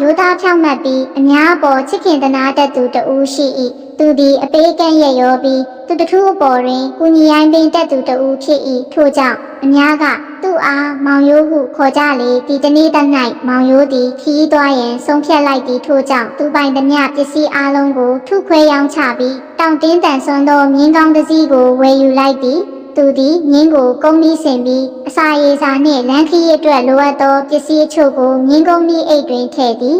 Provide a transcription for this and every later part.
ရိုးသားဖြောင့်မတ်ပြီးအများအပေါ်ချစ်ခင်တနာတတ်သူတဦးရှိ၏သူသည်အပေးကန့်ရရောပြီးသူတထူးအပေါ်တွင်ကုညီရိုင်းပင်တတ်သူတဦးဖြစ်၏ထို့ကြောင့်အများကသူ့အားမောင်ရိုးဟုခေါ်ကြလေဒီတနေ့တ၌မောင်ရိုးသည်ခီးသွားရန်ဆုံးဖြတ်လိုက်သည်ထို့ကြောင့်သူပိုင်သမျှပစ္စည်းအလုံးကိုထုခွဲရောင်းချပြီးတောင်တင်းတန်ဆွမ်းသောမြင်းကောင်းတစ်စီးကိုဝယ်ယူလိုက်သည် သူသည်မြင်းကိုကုန်းပြီးဆင်ပြီးအစာရေစာနှင့်လမ်းခရီးအတွက်လိုအပ်သောပစ္စည်းအချို့ကိုမြင်းကုန်းပြီးအိတ်တွင်ထည့်သည်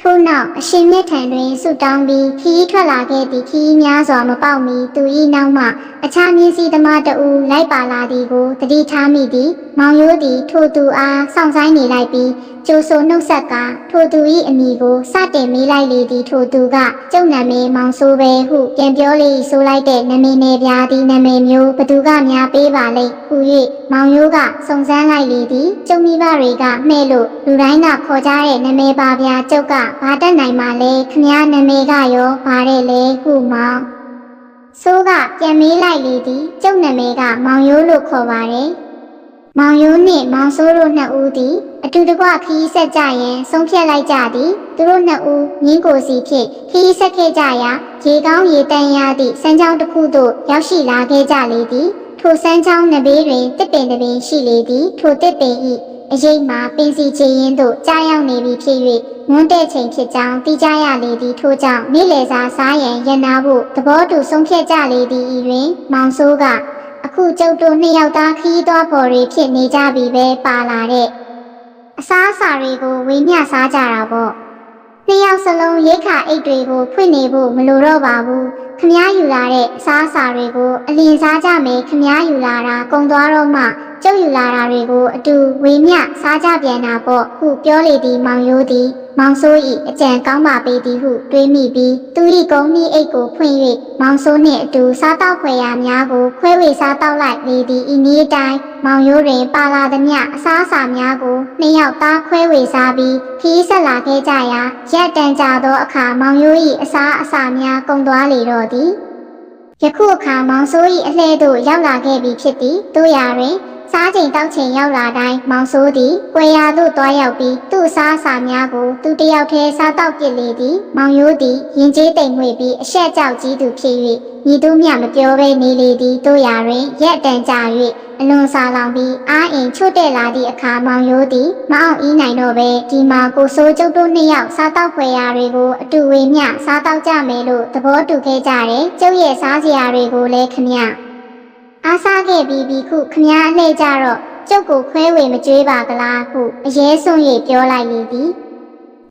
ထို့နောက်အရှင်မြတ်ထံတွင်ဆုတောင်းပြီးခီးထွက်လာခဲ့သည့်ခီးများစွာမပေါက်မီသူ၏နောက်မှအခြားမြင်းစည်းသမားတဦးလိုက်ပါလာသည်ကိုတတိထားမိသည် မောင်ရိုးသည်ထိုသူအားစောင့်ဆိုင်နေလိုက်ပြီးကျိုးဆိုနှုတ်ဆက်ကထိုသူ၏အမိကိုစတင်မေးလိုက်လေသည်ထိုသူကကျုပ်နာမည်မောင်ဆိုးပဲဟုပြန်ပြောလေဆိုလိုက်တဲ့နာမည်နယ်ပြားသည်နာမည်မျိုးဘသူကများပေးပါလိမ့်ဟု၍မောင်ရိုးကစုံစမ်းလိုက်လေသည်ကျုံမိဘတွေကမှဲ့လို့လူတိုင်းကခေါ်ကြတဲ့နာမည်ပါဗျာကျုပ်ကဘာတက်နိုင်မှလဲခမည်းနာမည်ကရောဘာတဲ့လဲဟုမောင်ဆိုးကပြန်မေးလိုက်လေသည်ကျုပ်နာမည်ကမောင်ရိုးလို့ခေါ်ပါတယ် မောင်ရိုးနှင့်မောင်ဆိုးတို့နှစ်ဦးသည်အတူတကွခီးဆက်ကြရန်ဆုံးဖြတ်လိုက်ကြသည်သူတို့နှစ်ဦးငင်းကိုစီဖြင့်ခီးဆက်ခဲ့ကြရာရေကောင်းရေတန်းရသည့်စမ်းချောင်းတစ်ခုသို့ရောက်ရှိလာခဲ့ကြလေသည်ထိုစမ်းချောင်းနဘေးတွင်တစ်ပင်တစ်ပင်ရှိလေသည်ထိုတစ်ပင်၏အရေးမှာပင်စီချေရင်သို့ကြားရောက်နေပြီဖြစ်၍မွန်းတဲ့ချိန်ဖြစ်ကြောင်းသိကြရလေသည်ထို့ကြောင့်နေ့လယ်စာစားရန်ရန်နာဖို့သဘောတူဆုံးဖြတ်ကြလေသည်ဤတွင် မောင်ဆိုးက အခုကျုပ်တို့နှစ်ယောက်သားခီးသွားပေါ်တွေဖြစ်နေကြပြီပဲပါလာတဲ့အစားအစာတွေကိုဝေမျှစားကြတာပေါ့နှစ်ယောက်စလုံးရိတ်ခါအိတ်တွေကိုဖွင့်နေဖို့မလိုတော့ပါဘူး ခမားယူလာတဲ့အစားအစာတွေကိုအလင်းစားကြမယ်ခမားယူလာတာကုံသွားတော့မှကျုပ်ယူလာတာတွေကိုအတူဝေမျှစားကြပြန်တာပေါ့ဟုပြောလေသည်မောင်ရိုးသည်မောင်ဆိုး၏အကြံကောင်းပါပေသည်ဟုတွေးမိပြီးသူ၏ကုန်းမီအိတ်ကိုဖွင့်၍မောင်ဆိုးနှင့်အတူစားတောက်ဖွယ်ရာများကိုခွဲဝေစားတောက်လိုက်လေသည်ဤနည်းတိုင်းမောင်ရိုးတွင်ပါလာသမျှအစားအစာများကိုနှစ်ယောက်သားခွဲဝေစားပြီးခီးဆက်လာခဲ့ကြရာရက်တန်ကြသောအခါမောင်ရိုး၏အစားအစာများကုန်သွားလေတော့သည်ယခုအခါမောင်ဆိုး၏အလှဲသို့ရောက်လာခဲ့ပြီဖြစ်သည်တို့ရာတွင်စားချိန်တောက်ချိန်ရောက်လာတိုင်းမောင်ဆိုးသည်ကွယ်ရာသို့တွားရောက်ပြီးသူ့အစားအစာများကိုသူတယောက်တည်းစားတောက်ပစ်လေသည်မောင်ရိုးသည်ရင်ကျေးတိမ်မွေ့ပြီးအဆက်ကြောက်ကြီးသူဖြစ်၍ညီတို့မြမပြောဘဲနေလေသည်တို့ရာတွင်ရက်တန်ကြ၍ အလွန်စာလောင်ပြီးအားအင်ချွတ်တက်လာသည့်အခါမောင်ရိုးသည်မအောင်ဤနိုင်တော့ပဲဒီမှာကိုဆိုးကျုပ်တို့နှစ်ယောက်စားတောက်ဖွယ်ရာတွေကိုအတူဝေမျှစားတောက်ကြမယ်လို့သဘောတူခဲ့ကြတယ်ကျုပ်ရဲ့စားစရာတွေကိုလည်းခမရအားစားခဲ့ပြီးပြီခုခမားအလှည့်ကြတော့ကျုပ်ကိုခွဲဝေမကြွေးပါကလားဟုအရေးဆုံး၍ပြောလိုက်လေသည်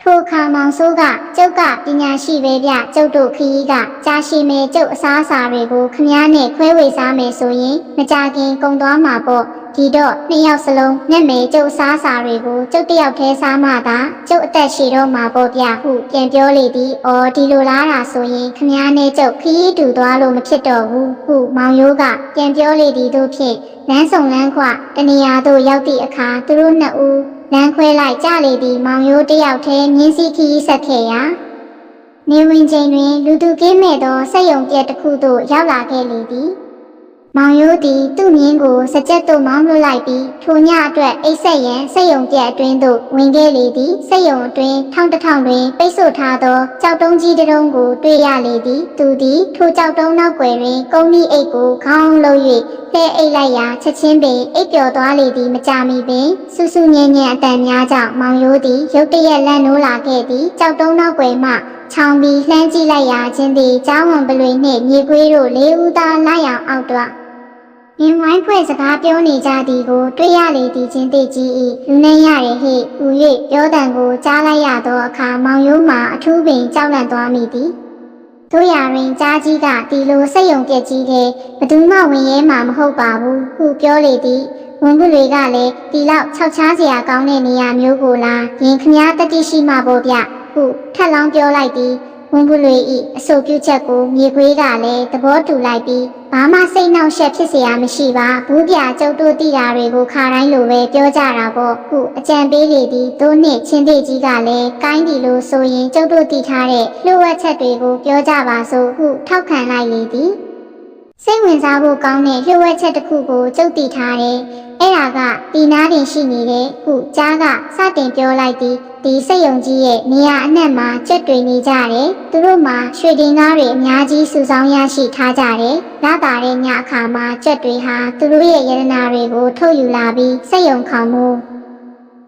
ထိုအခါမောင်ဆိုးကကျုပ်ကပညာရှိပဲဗျကျုပ်တို့ခရီးကကြာရှိမယ်ကျုပ်အစားအစာတွေကိုခမားနဲ့ခွဲဝေစားမယ်ဆိုရင်မကြခင်ကုန်သွားမှာပေါ့ဒီတော့နှစ်ယောက်စလုံးမျက်မေကျုပ်အစားအစာတွေကိုကျုပ်တစ်ယောက်တည်းစားမှသာကျုပ်အသက်ရှိတော့မှာပေါ့ဗျဟုပြန်ပြောလေသည်အော်ဒီလိုလားတာဆိုရင်ခမားနဲ့ကျုပ်ခရီးတူသွားလို့မဖြစ်တော့ဘူးဟုမောင်ရိုးကပြန်ပြောလေသည်တို့ဖြင့်လမ်းဆောင်လမ်းခွတနေရာသို့ရောက်သည့်အခါသူတို့နှစ်ဦး လမ်းခွဲလိုက်ကြလေသည်မောင်ရိုးတစ်ယောက်တည်းမြင်းစည်းခရီးဆက်ခဲ့ရာနေဝင်ချိန်တွင် လူသူကင်းမဲ့သောစက်ယုံပြက်တစ်ခုသို့ရောက်လာခဲ့လေသည်မောင်ရိုးသည်သူ့မြင်းကိုစကြက်သို့မောင်းလွှတ်လိုက်ပြီးထိုညအတွက်အိတ်ဆက်ရန်စက်ယုံပြက်အတွင်းသို့ဝင်ခဲ့လေသည်စက်ယုံအတွင်းထောင်တစ်ထောင်တွင်ပိတ်ဆို့ထားသောကြောက်တုံးကြီးတစ်တုံးကိုတွေ့ရလေသည်သူသည်ထိုကြောက်တုံးနောက်ွယ်တွင်ကုန်းဤအိတ်ကိုခေါင်းလှု ပ်၍လှဲအိတ်လိုက်ရာချက်ချင်းပင်အိတ်ပျော်သွားလေသည်မကြမီပင်ဆူဆူညံ့ညံ့အတန်များကြောင့်မောင်ရိုးသည်ရုတ်တရက်လန့်နိုးလာခဲ့သည်ကြောက်တုံးနောက်ွယ်မှချောင်းပြီးလှမ်းကြည့်လိုက်ရာချင်းသည်ကျောင်းဝန်ပလွေနှင့်မြေခွေးတို့လေးဦးသားလိုက်အောင်အောက်တွ။မြင်ဝိုင်းဖွဲ့စကားပြောနေကြသည်ကိုတွေ့ရလေသည်ချင်းသိကြီး၏လူနေရရဲ့ဟိဟူ၍ပြောတံကိုကြားလိုက်ရသောအခါမောင်ရိုးမှအထူးပင်ကြောက်လန့်သွားမိသည်။ တို့ရတွင်ကြားကြီးကဒီလိုစိတ်ယုံပြက်ကြီးတဲ့ဘသူမှဝင်ရဲမှာမဟုတ်ပါဘူးဟုပြောလေသည်ဝန်ပုတွေကလည်းဒီလောက်ခြောက်ချားစရာကောင်းတဲ့နေရာမျိုးကိုလားရင်ခမားတတိရှိမှပေါ့ဗျဟုထက်လောင်းပြောလိုက်သည်ဝန်ပုလွေဤအဆိုပြုချက်ကိုမြေခွေးကလည်းသဘောတူလိုက်ပြီး ဘာမှစိတ်နှောက်ရှက်ဖြစ်စရာမရှိပါဘူးပြကျုပ်တို့တိတာတွေကိုခါတိုင်းလိုပဲပြောကြတာပေါ့ခုအကြံပေးလေသည်သူနဲ့ချင်းသေးကြီးကလည်းကိုင်းဒီလိုဆိုရင်ကျုပ်တို့တိထားတဲ့လှုပ်ဝက်ချက်တွေကိုပြောကြပါစို့ဟုထောက်ခံလိုက်လေသည် စိတ်ဝင်စားဖို့ကောင်းတဲ့လျှို့ဝှက်ချက်တစ်ခုကိုကြုတ်တိထားတယ်။အဲ့ဒါကဒီနားတင်ရှိနေတဲ့ခုကြားကစတင်ပြောလိုက်သည်ဒီစိတ်ယုံကြီးရဲ့နေရာအနှံ့မှာကြက်တွေနေကြတယ်။သူတို့မှာရွှေတင်ကားတွေအများကြီးစုဆောင်းရရှိထားကြတယ်။လာတာတဲ့ညအခါမှာကြက်တွေဟာသူတို့ရဲ့ယရနာတွေကိုထုတ်ယူလာပြီးစိတ်ယုံခေါင်မှု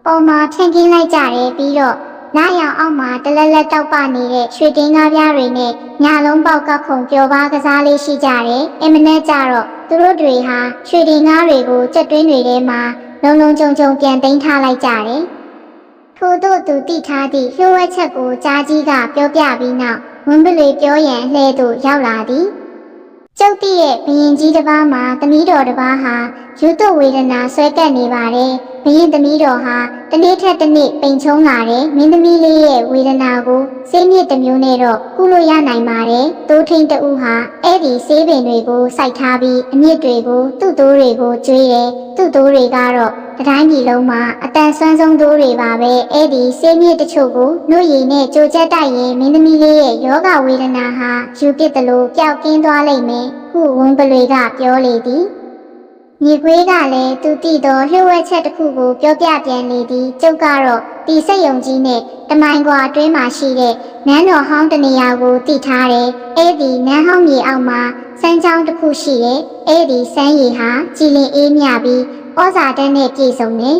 ပေါ်မှာဖြန့်ကင်းလိုက်ကြတယ်ပြီးတော့ နားရောင်အောက်မှာတလက်လက်တောက်ပနေတဲ့ရွှေတင်ကားပြားတွေနဲ့ညလုံးပေါက်ကခုံပျော်ပါကစားလေးရှိကြတယ်။အင်မနဲ့ကြတော့သူတို့တွေဟာရွှေတင်ကားတွေကိုကြက်တွင်းတွေထဲမှာလုံလုံခြုံခြုံပြန်သိမ်းထားလိုက်ကြတယ်။ထို့သို့သူတိထားသည့်လျှို့ဝှက်ချက်ကိုကြားကြီးကပြောပြပြီးနောက်ဝင်းပလွေပြောရန်လှဲသို့ရောက်လာသည်။ကျုပ်တိရဲ့ဘရင်ကြီးတစ်ပါးမှာသမီးတော်တစ်ပါးဟာယူတုဝေဒနာဆွဲကပ်နေပါတယ်။ဘရင်သမီးတော်ဟာတနေ့ထက်တစ်နေ့ပိန်ချုံလာတယ်။မင်းသမီးလေးရဲ့ဝေဒနာကိုစေးမြစ်တစ်မျိုးနဲ့တော့ကုလို့ရနိုင်ပါတယ်။တိုးထင်းတူဟာအဲ့ဒီဆေးပင်တွေကိုစိုက်ထားပြီးအမြစ်တွေကိုသူ့သိုးတွေကိုကျွေးတယ်။သူ့သိုးတွေကတော့တတိုင်းပြည်လုံးမှာအတန်ဆွမ်းဆုံးသိုးတွေပါပဲ။အဲ့ဒီဆေးမြစ်တချို့ကိုနှုတ်ရည်နဲ့ကြိုကျက်တိုက်ရင်မင်းသမီးလေးရဲ့ယောဂဝေဒနာဟာယူပစ်တယ်လို့ပျောက်ကင်းသွားလိမ့်မယ်။ခုဝန်းပလွေကပြောလေသည်။ မြေခွေးကလည်းသူတည်သောလျှို့ဝှက်ချက်တစ်ခုကိုပြောပြပြန်လေသည်ကျုပ်ကတော့ဒီစိတ်ယုံကြီးနဲ့တမိုင်ကွာအတွင်းမှာရှိတဲ့နန်းတော်ဟောင်းတနေရာကိုတည်ထားတယ်အဲ့ဒီနန်းဟောင်းမြေအောက်မှာစမ်းချောင်းတစ်ခုရှိတယ်အဲ့ဒီစမ်းရည်ဟာကြည်လင်အေးမြပြီးဩဇာတန်းနဲ့ပြည့်စုံတယ်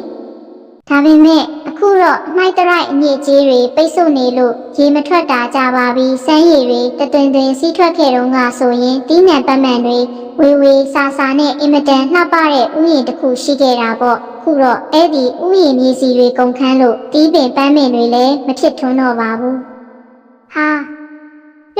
ဒါပေမဲ့အခုတော့နှိုက်တရိုက်အညစ်အကြေးတွေပိတ်ဆို့နေလို့ရေမထွက်တာကြပါပြီစမ်းရည်တွေတတွင်တွင်စီးထွက်ခဲ့တော့ကဆိုရင်တီးနှံပတ်မှန်တွေဝေဝေဆာဆာနဲ့အင်မတန်လှပတဲ့ဥယျာဉ်တစ်ခုရှိခဲ့တာပေါ့ခုတော့အဲ့ဒီဥယျာဉ်မြေစီတွေကုန်ခန်းလို့တီးပင်ပန်းပင်တွေလည်းမဖြစ်ထွန်းတော့ပါဘူးဟာ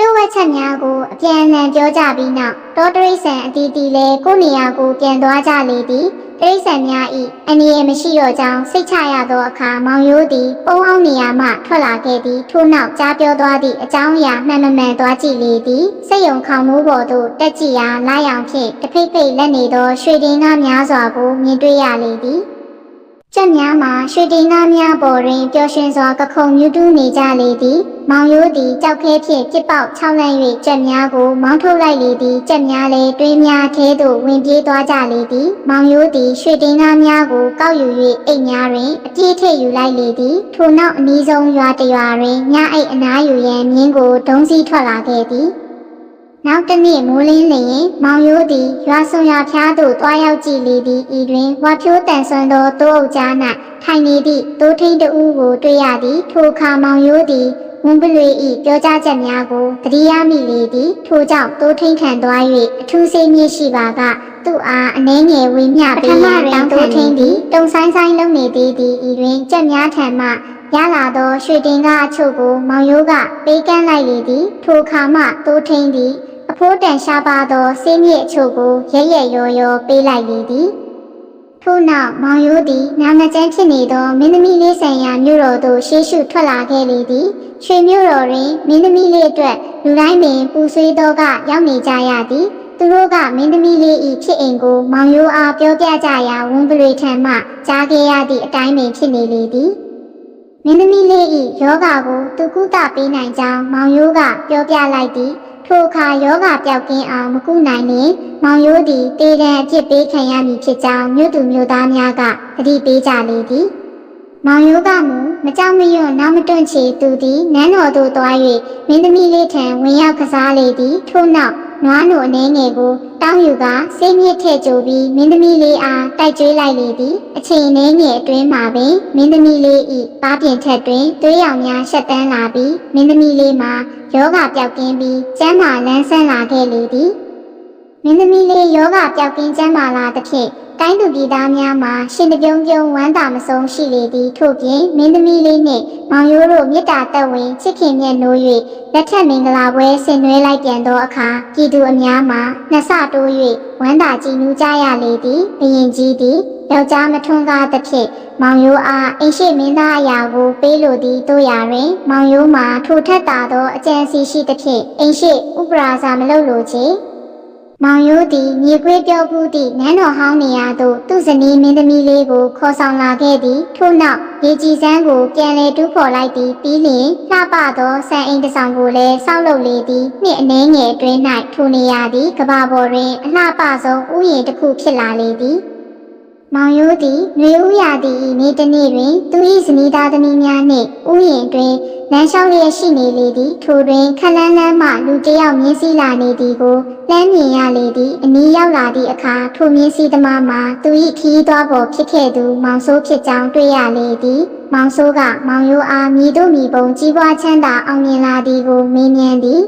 ပြောဝက်ချက်များကိုအပြန်အလှန်ပြောကြပြီးနောက်တောတရိษံအတီးတီလည်းကိုယ့်နေရာကိုပြန်သွားကြလေသည်တရိษံများဤအနေရမရှိတော့ကြောင်းစိတ်ချရသောအခါမောင်ရိုးသည်ပုံအောင်နေရာမှထွက်လာခဲ့သည်ထို့နောက်ကြားပြောသွားသည့်အကြောင်းအရာမှန်မမှန်သွားကြည့်လေသည်စိတ်ယုံခေါင်မိုးပေါ်သို့တက်ကြည့်ရာလာရောင်ဖြင့်တဖိတ်ဖိတ်လက်နေသောရွှေတင်ကားများစွာကိုမြင်တွေ့ရလေသည် ကျက်များမှာရွှေတင်ကားများပေါ်တွင်ပျော်ရွှင်စွာကခုန်မြူးတူးနေကြလေသည် မောင်ရိုးသည်ကြောက်ခဲဖြင့်ပြစ်ပေါက်ခြောက်လန့်၍ကျက်များကိုမောင်းထုတ်လိုက်လေသည်ကျက်များလည်းတွင်းများထဲသို့ဝင်ပြေးသွားကြလေသည် မောင်ရိုးသည်ရွှေတင်ကားများကိုကောက်ယူ၍အိတ်များတွင်အပြည့်ထည့်ယူလိုက်လေသည်ထိုနောက်အနည်းဆုံးရွာတစ်ရွာတွင်ညအိတ်အနားယူရန်မြင်းကိုဒုံးစီထွက်လာခဲ့သည် နောက်တစ်နေ့မိုးလင်းလျင်မောင်ရိုးသည်ရွာစွန်ရွာဖျားသို့တွားရောက်ကြည့်လေသည်ဤတွင်ဝါဖြိုးတန်ဆွမ်းသောတိုးအုပ်ကြား၌ထိုင်နေသည့်တိုးထိန်တဦးကိုတွေ့ရသည်ထိုအခါမောင်ရိုးသည်ဝန်ပလွေဤပြောကြားချက်များကိုသတိရမိလေသည်ထိုကြောင့်တိုးထိန်ခံသွား၍အထူးစိတ်မြင့်ရှိပါကသူ့အားအနှဲငယ်ဝေမျှပေးရန်တောင်းတိုးထိန်သည်တုံဆိုင်ဆိုင်လုံနေသေးသည်ဤတွင်ကြက်များထံမှရလာသောရွှေတင်ကားအချို့ကိုမောင်ရိုးကပေးကမ်းလိုက်လေသည်ထိုအခါမှတိုးထိန်သည် အဖိုးတန်ရှားပါသောဆေးမြစ်အချို့ကိုရရက်ရောရောပေးလိုက်လေသည်ထို့နောက်မောင်ရိုးသည်နာမကျန်းဖြစ်နေသောမင်းသမီးလေးဆန်ရာမြို့တော်သို့ရှေးရှုထွက်လာခဲ့လေသည်ရွှေမြို့တော်တွင်မင်းသမီးလေးအတွက်လူတိုင်းပင်ပူဆွေးသောကရောက်နေကြရသည်သူတို့ကမင်းသမီးလေးဤဖြစ်အိမ်ကိုမောင်ရိုးအားပြောပြကြရာဝန်ပလွေထံမှကြားခဲ့ရသည့်အတိုင်းပင်ဖြစ်နေလေသည်မင်းသမီးလေးဤယောဂါကိုသူကုသပေးနိုင်ကြောင်းမောင်ရိုးကပြောပြလိုက်သည် ထိုအခါယောဂပျောက်ကင်းအောင်မကုနိုင်ရင်မောင်ရိုးသည်တေတံအဖြစ်ပေးခံရမည်ဖြစ်ကြောင်းမြို့သူမြို့သားများကသတိပေးကြလေသည်မောင်ရိုးကမူမကြောက်မရွံ့နောက်မတွန့်ချေသူသည်နန်းတော်သို့သွား၍မင်းသမီးလေးထံဝင်ရောက်ကစားလေသည်ထို့နောက်နွားနိုအနေငယ်ကို တောင်းယူကစိတ်မြင့်ထည့်ကြိုပြီးမင်းသမီးလေးအားတိုက်ကျွေးလိုက်လေသည်အချိန်အနေငယ်အတွင်းမှာပင်မင်းသမီးလေးဤပါးပြင်ထက်တွင်သွေးရောင်များရှက်တန်းလာပြီးမင်းသမီးလေးမှာယောဂပျောက်ကင်းပြီးကျန်းမာလန်းဆန်းလာခဲ့လေသည် မင်းသမီးလေးယောဂပျောက်ကင်းကျန်းမာလာသဖြင့်တိုင်းသူပြည်သားများမှာရှင်တပြုံးပြုံးဝမ်းသာမဆုံးရှိလေသည်ထို့ပြင်မင်းသမီးလေးနှင့်မောင်ရိုးတို့မေတ္တာသက်ဝင်ချစ်ခင်မြတ်နိုး၍လက်ထက်မင်္ဂလာပွဲဆင်နွှဲလိုက်ပြန်သောအခါပြည်သူအများမှာနှစ်ဆတိုး၍ဝမ်းသာကြည်နူးကြရလေသည်ဘရင်ကြီးသည်ယောက်ျားမထွန်းကားသဖြင့်မောင်ရိုးအားအိမ်ရှိမင်းသားအရာကိုပေးလိုသည်တို့ရာတွင် မောင်ရိုးမှာထိုထက်တာသောအကြံစီရှိသဖြင့်အိမ်ရှိဥပရာဇာမလုပ်လိုချေ မောင်ရိုးသည်မြေခွေးပြောဘူးသည့်နန်းတော်ဟောင်းနေရာသို့သူ့ဇနီးမင်းသမီးလေးကိုခေါ်ဆောင်လာခဲ့သည်ထို့နောက်ရေကြည်စန်းကိုပြန်လဲတူးဖော်လိုက်သည်ပြီးလျှင်လှပသောဆန်အိမ်တစ်ဆောင်ကိုလည်းစောက်လုပ်လေသည်နှစ်အနှဲငယ်အတွင်း၌ထိုနေရာသည်ကဘာပေါ်တွင်အလှပဆုံးဥယျာဉ်တစ်ခုဖြစ်လာလေသည်မောင်ရိုးသည်နှွေဦးရာသည့်ဤနေ့တစ်နေ့တွင်သူ၏ဇနီးသားသမီးများနှင့်ဥယျာဉ်တွင် လမ်းလျှောက်လျက်ရှိနေလေသည်ထိုတွင်ခလန်းလန်းမှလူတစ်ယောက်မြင်းစည်းလာနေသည်ကိုလမ်းမြင်ရလေသည်အနီးရောက်လာသည့်အခါထိုမြင်းစည်းသမားမှာသူ၏ခီးသွားပေါ်ဖြစ်ခဲ့သူမောင်ဆိုးဖြစ်ကြောင်းတွေ့ရလေသည်မောင်ဆိုးကမောင်ရိုးအားမြည်တို့မြည်ပုံကြီးပွားချမ်းသာအောင်မြင်လာသည်ကိုမေးမြန်းသည်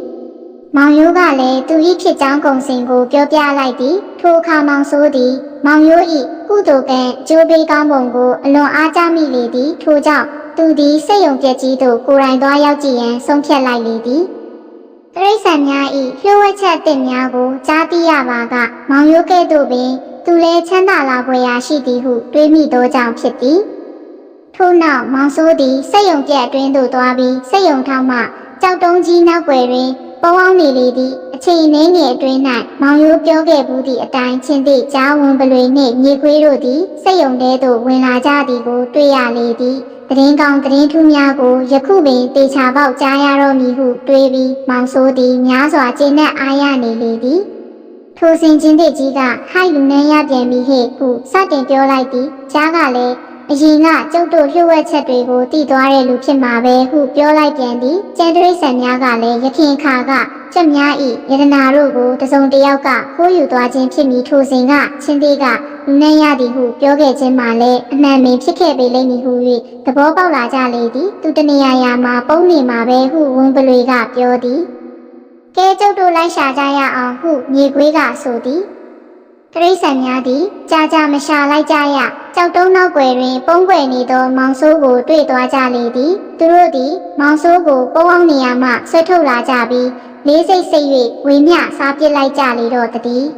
မောင်ရိုးကလည်းသူ၏ဖြစ်ကြောင်းကုံစင်ကိုပြောပြလိုက်သည်ထိုအခါမောင်ဆိုးသည် မောင်ရိုး၏ကုသိုလ်ကံအကျိုးပေးကောင်းပုံကိုအလွန်အားကြမိလေသည်ထိုကြောင့် သူသည်စိတ်ယုံပြက်ကြီးသို့ကိုယ်တိုင်သွားရောက်ကြည့်ရန်ဆုံးဖြတ်လိုက်လေသည်တရိษံများ၏လျှို့ဝှက်ချက်အသစ်များကိုကြားသိရပါက မောင်ရိုးကဲ့သို့ပင် သူလည်းချမ်းသာလာဖွယ်ရာရှိသည်ဟုတွေးမိသောကြောင့်ဖြစ်သည်ထို့နောက်မောင်ဆိုးသည်စက်ယုံပြက်အတွင်းသို့သွားပြီးစက်ယုံထောင်းမှကြောက်တုံးကြီးနောက်ွယ်တွင်ပေါအောင်နေလေသည့်အချိန်နှင်းငယ်အတွင်း၌မောင်ရိုးပြောခဲ့ဘူးသည့်အတိုင်းချင်းသည့်ကြားဝင်ပလွေနှင့်မြေခွေးတို့သည်စက်ယုံထဲသို့ဝင်လာကြသည်ကိုတွေ့ရလေသည် တရင်ကောင်းတရင်ထူးများကိုယခုပင်တေချာပေါက်ကြားရတော့မည်ဟုတွေးပြီးမောင်ဆိုးသည်များစွာကျေနပ်အားရနေလေသည်ထိုစဉ်ချင်းတဲ့ကြီးကဟိုက်လူနှန်းရပြန်ပြီဟဲ့ဟုစတင်ပြောလိုက်သည်ကြားကလည်း အရင်ကကျုပ်တို့လျှို့ဝှက်ချက်တွေကိုတည်သွားတဲ့လူဖြစ်မှာပဲဟုပြောလိုက်ပြန်သည်ကျန်တရိษံများကလည်းရခင်ခါကချက်များဤယတနာတို့ကိုတစုံတစ်ယောက်ကခိုးယူသွားခြင်းဖြစ်မည်ထိုစဉ်ကချင်းသေးကလူနှန်းရသည်ဟုပြောခဲ့ခြင်းမှာလည်းအမှန်ပင်ဖြစ်ခဲ့ပေလိမ့်မည်ဟု၍သဘောပေါက်လာကြလေသည်သူတနေရာရာမှာပုံနေမှာပဲဟုဝန်ပလွေကပြောသည်ကဲကျုပ်တို့လိုက်ရှာကြရအောင်ဟုမြေခွေးကဆိုသည် တရိษံများသည်ကြာကြာမရှာလိုက်ကြရကြောက်တုံးနောက်ွယ်တွင် ပုံွယ်နေသော မောင်ဆိုးကိုတွေ့သွားကြလေသည်သူတို့သည် မောင်ဆိုးကိုပုံအောင်နေရာမှဆွဲထုတ်လာကြပြီးလေးစိတ်စိတ်၍ဝေမျှစားပစ်လိုက်ကြလေတော့တည်း